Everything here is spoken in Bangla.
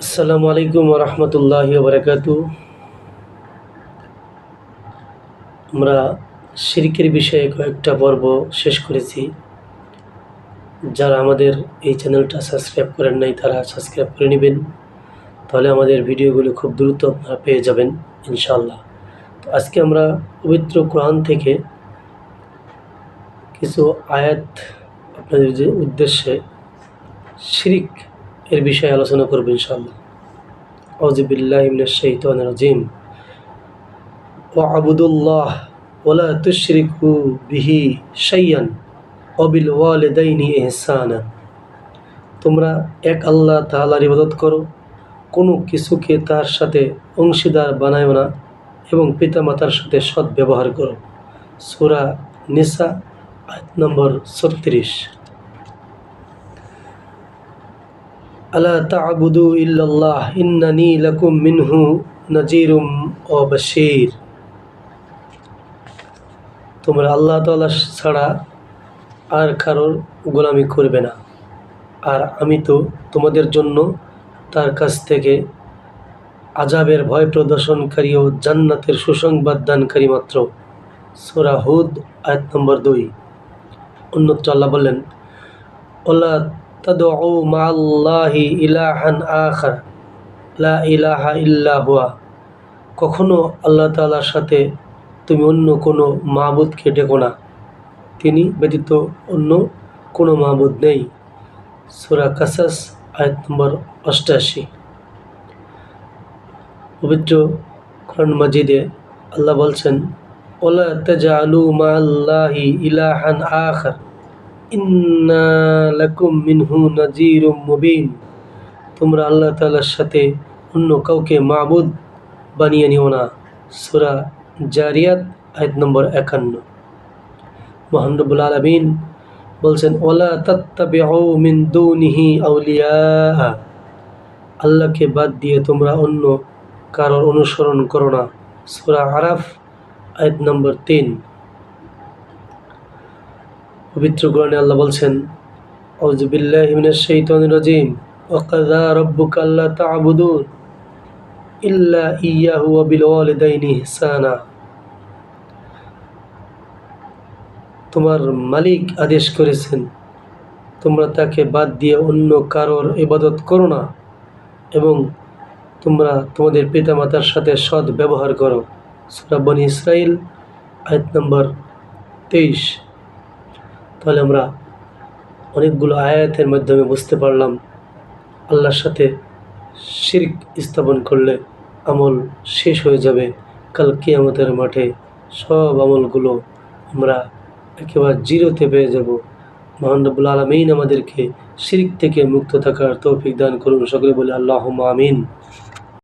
আসসালামু আলাইকুম রহমতুল্লাহ বারাকাতু আমরা শিরকের বিষয়ে কয়েকটা পর্ব শেষ করেছি। যারা আমাদের এই চ্যানেলটা সাবস্ক্রাইব করেন নাই, তারা সাবস্ক্রাইব করে নেবেন। তাহলে আমাদের ভিডিওগুলো খুব দ্রুত আপনারা পেয়ে যাবেন ইনশাল্লাহ তো আজকে আমরা পবিত্র কোরআন থেকে কিছু আয়াত আপনাদের উদ্দেশ্যে শিরিক এর বিষয়ে আলোচনা করব ইনশাআল্লাহ। অবিল তোমরা এক আল্লাহ তাআলার ইবাদত করো, কোনো কিছুকে তার সাথে অংশীদার বানায়ও না এবং পিতামাতার সাথে সৎ ব্যবহার করো। সূরা নিসা, আয়াত নম্বর ছত্রিশ। আলা তা'বুদু ইল্লাল্লাহ, ইন্নানি লাকুম মিনহু নাজিরুম ও বাশীর। তোমরা আল্লাহ তাআলা ছাড়া আর কারোর গোলামি করবে না। আর আমি তো তোমাদের জন্য তার কাছ থেকে আজাবের ভয় প্রদর্শনকারী ও জান্নাতের সুসংবাদ দানকারী মাত্র। সূরা হুদ, আয়াত নম্বর দুই। অন্যত্র আল্লাহ বললেন ওলা তাদউ মাআল্লাহি ইলাহান আখার, লা ইলাহা ইল্লা হুয়া। কখনো আল্লাহ তাআলার সাথে তুমি অন্য কোনো মাবুদকে ডেকো না। তিনি ব্যতীত অন্য কোনো মাবুদ নেই। সূরা কাসাস, আয়াত নম্বর অষ্টাশি। পবিত্র কোরআন মাজিদে আল্লাহ বলছেন, ওলা তাজআলু মাআল্লাহি ইলাহান আখার। ইন্না লাকুম মিনহু নাজিরুম মুবিন। তোমরা আল্লাহ তাআলার সাথে অন্য কাউকে মাবুদ বানিয়ে নিও না। সূরা জারিয়াত, আয়াত নম্বর একান্ন। মহান রব্বুল আলামিন বলছেন ওলা তাত্তাবিউ মিন দুনিহি আউলিয়া আল্লাহকে বাদ দিয়ে তোমরা অন্য কারোর অনুসরণ করো না। সূরা আরাফ, আয়াত নম্বর তিন। পবিত্র কোরআনে আল্লাহ বলছেন ইল্লা ইয়াহু তোমার মালিক আদেশ করেছেন, তোমরা তাকে বাদ দিয়ে অন্য কারোর ইবাদত করো না এবং তোমরা তোমাদের পিতামাতার সাথে সৎ ব্যবহার করো। সূরা বনী ইসরাইল, আয়াত নম্বর তেইশ। তাহলে আমরা অনেকগুলো আয়াতের মাধ্যমে বুঝতে পারলাম আল্লাহর সাথে শিরক স্থাপন করলে আমল শেষ হয়ে যাবে। কাল কিয়ামতের মাঠে সব আমলগুলো আমরা একেবারে জিরোতে পেয়ে যাব। মহান রব্বুল আলমিন আমাদেরকে শিরিক থেকে মুক্ত থাকার তৌফিক দান করুন। সকলে বলে আল্লাহ আমিন।